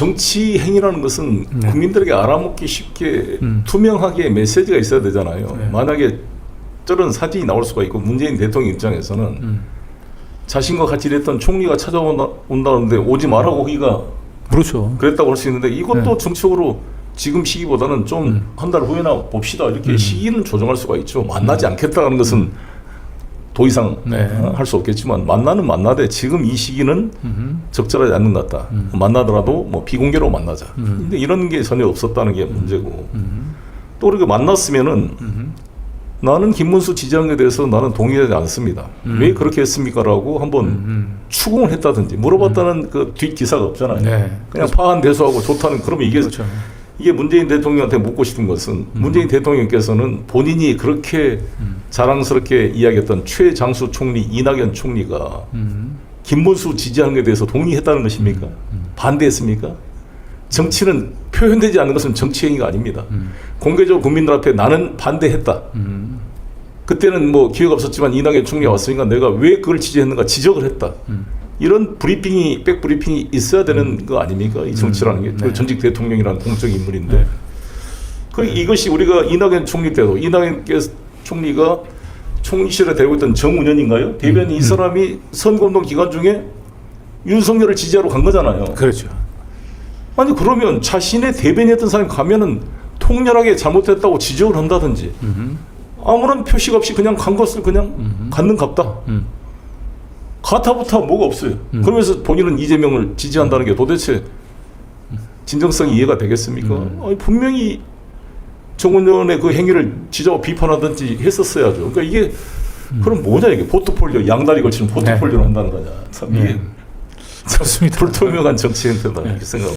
정치 행위라는 것은 네. 국민들에게 알아먹기 쉽게 음. 투명하게 메시지가 있어야 되잖아요. 네. 만약에 저런 사진이 나올 수가 있고 문재인 대통령 입장에서는 음. 자신과 같이 일했던 총리가 찾아온다 온다는데 오지 말라고 하기가 그렇죠. 그랬다고 할 수 있는데 이것도 네. 정치적으로 지금 시기보다는 좀 음. 한달 후에나 봅시다 이렇게 음. 시기는 조정할 수가 있죠. 만나지 않겠다는 것은 더 이상 네. 할 수 없겠지만 만나는 만나되 지금 이 시기는 음. 적절하지 않는 것 같다. 음. 만나더라도 뭐 비공개로 만나자. 음. 근데 이런 게 전혀 없었다는 게 문제고 음. 또 우리가 만났으면은 음. 나는 김문수 데 대해서 나는 동의하지 않습니다. 음. 왜 그렇게 했습니까라고 한번 음. 추궁을 했다든지 물어봤다는 그뒷 기사가 없잖아요. 네. 그냥 파한 대소하고 좋다는 그러면 이게 그렇죠. 이게 문재인 대통령한테 묻고 싶은 것은 문재인 대통령께서는 본인이 그렇게 음. 자랑스럽게 이야기했던 최장수 총리 이낙연 총리가 음. 김문수 지지하는 것에 대해서 동의했다는 것입니까? 반대했습니까? 정치는 표현되지 않는 것은 정치 행위가 아닙니다. 음. 공개적으로 국민들 앞에 나는 반대했다. 음. 그때는 뭐 기회가 없었지만 이낙연 총리가 왔으니까 내가 왜 그걸 지지했는가 지적을 했다. 음. 이런 브리핑이 백 브리핑이 있어야 되는 거 아닙니까? 이 정치라는 게 음. 그 네. 전직 대통령이라는 공적 인물인데. 네. 그 이것이 우리가 이낙연 총리 때도 이낙연 총리가 총리실에 데리고 있던 정운현인가요? 대변인 이 음. 사람이 선거운동 기간 중에 윤석열을 지지하러 간 거잖아요. 그렇죠. 아니 그러면 자신의 대변이었던 사람이 가면은 통렬하게 잘못했다고 지적을 한다든지 음. 아무런 표식 없이 그냥 간 것을 그냥 음. 갖는 갑다. 음. 가타부타 뭐가 없어요. 음. 그러면서 본인은 이재명을 지지한다는 게 도대체 진정성이 이해가 되겠습니까? 음. 아니, 분명히 정운현의 그 행위를 지적하고 비판하든지 했었어야죠. 그러니까 이게 그럼 뭐냐 이게 포트폴리오 양다리 걸치는 포트폴리오를 한다는 거냐. 참 이게 네. 그렇습니다. 불투명한 정치 행태다 네. 이렇게 생각.